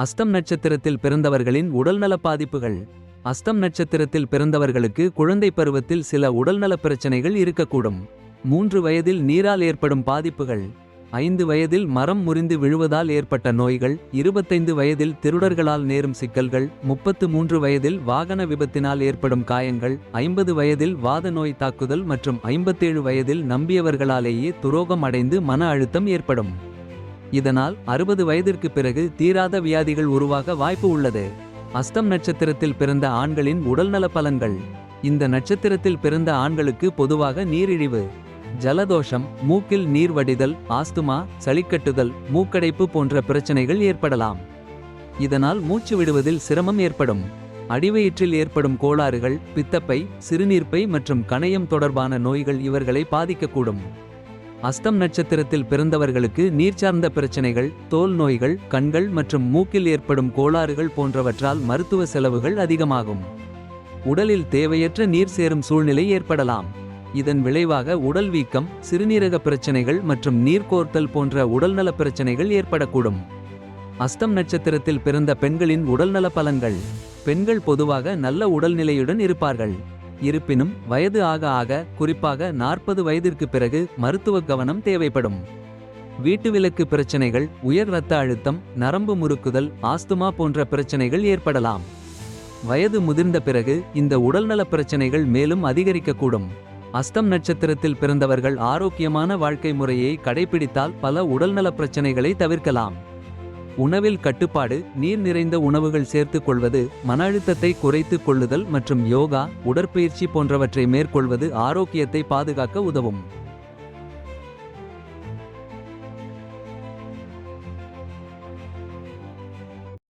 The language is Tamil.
அஸ்தம் நட்சத்திரத்தில் பிறந்தவர்களின் உடல்நலப் பாதிப்புகள். அஸ்தம் நட்சத்திரத்தில் பிறந்தவர்களுக்கு குழந்தை பருவத்தில் சில உடல்நலப் பிரச்சனைகள் இருக்கக்கூடும். மூன்று வயதில் நீரால் ஏற்படும் பாதிப்புகள். ஐந்து வயதில் மரம் முறிந்து விழுவதால் ஏற்பட்ட நோய்கள். இருபத்தைந்து வயதில் திருடர்களால் நேரும் சிக்கல்கள். முப்பத்து மூன்று வயதில் வாகன விபத்தினால் ஏற்படும் காயங்கள். ஐம்பது வயதில் வாத நோய் தாக்குதல் மற்றும் ஐம்பத்தேழு வயதில் நம்பியவர்களாலேயே துரோகம் அடைந்து மன அழுத்தம் ஏற்படும். இதனால் அறுபது வயதிற்கு பிறகு தீராத வியாதிகள் உருவாக வாய்ப்பு உள்ளது. அஸ்தம் நட்சத்திரத்தில் பிறந்த ஆண்களின் உடல்நல பலன்கள். இந்த நட்சத்திரத்தில் பிறந்த ஆண்களுக்கு பொதுவாக நீரிழிவு ஜலதோஷம் மூக்கில் நீர் வடிதல் ஆஸ்துமா சளிக்கட்டுதல் மூக்கடைப்பு போன்ற பிரச்சனைகள் ஏற்படலாம். இதனால் மூச்சு விடுவதில் சிரமம் ஏற்படும். அடிவயிற்றில் ஏற்படும் கோளாறுகள் பித்தப்பை சிறுநீர்ப்பை மற்றும் கணையம் தொடர்பான நோய்கள் இவர்களை பாதிக்கக்கூடும். அஸ்தம் நட்சத்திரத்தில் பிறந்தவர்களுக்கு நீர் சார்ந்த பிரச்சனைகள் தோல் நோய்கள் கண்கள் மற்றும் மூக்கில் ஏற்படும் கோளாறுகள் போன்றவற்றால் மருத்துவ செலவுகள் அதிகமாகும். உடலில் தேவையற்ற நீர் சேரும் சூழ்நிலை ஏற்படலாம். இதன் விளைவாக உடல் வீக்கம் சிறுநீரக பிரச்சனைகள் மற்றும் நீர்க்கோர்த்தல் போன்ற உடல்நலப் பிரச்சனைகள் ஏற்படக்கூடும். அஸ்தம் நட்சத்திரத்தில் பிறந்த பெண்களின் உடல்நல பலன்கள். பெண்கள் பொதுவாக நல்ல உடல்நிலையுடன் இருப்பார்கள். இருப்பினும் வயது ஆக ஆக குறிப்பாக நாற்பது வயதிற்கு பிறகு மருத்துவ கவனம் தேவைப்படும். வீட்டுவிலக்கு பிரச்சனைகள் உயர் இரத்த அழுத்தம் நரம்பு முறுக்குதல் ஆஸ்துமா போன்ற பிரச்சனைகள் ஏற்படலாம். வயது முதிர்ந்த பிறகு இந்த உடல்நலப் பிரச்சனைகள் மேலும் அதிகரிக்கக்கூடும். அஸ்தம் நட்சத்திரத்தில் பிறந்தவர்கள் ஆரோக்கியமான வாழ்க்கை முறையை கடைபிடித்தால் பல உடல்நலப் பிரச்சனைகளை தவிர்க்கலாம். உணவில் கட்டுப்பாடு நீர் நிறைந்த உணவுகள் சேர்த்துக் கொள்வது மன அழுத்தத்தை குறைத்துக் கொள்ளுதல் மற்றும் யோகா உடற்பயிற்சி போன்றவற்றை மேற்கொள்வது ஆரோக்கியத்தை பாதுகாக்க உதவும்.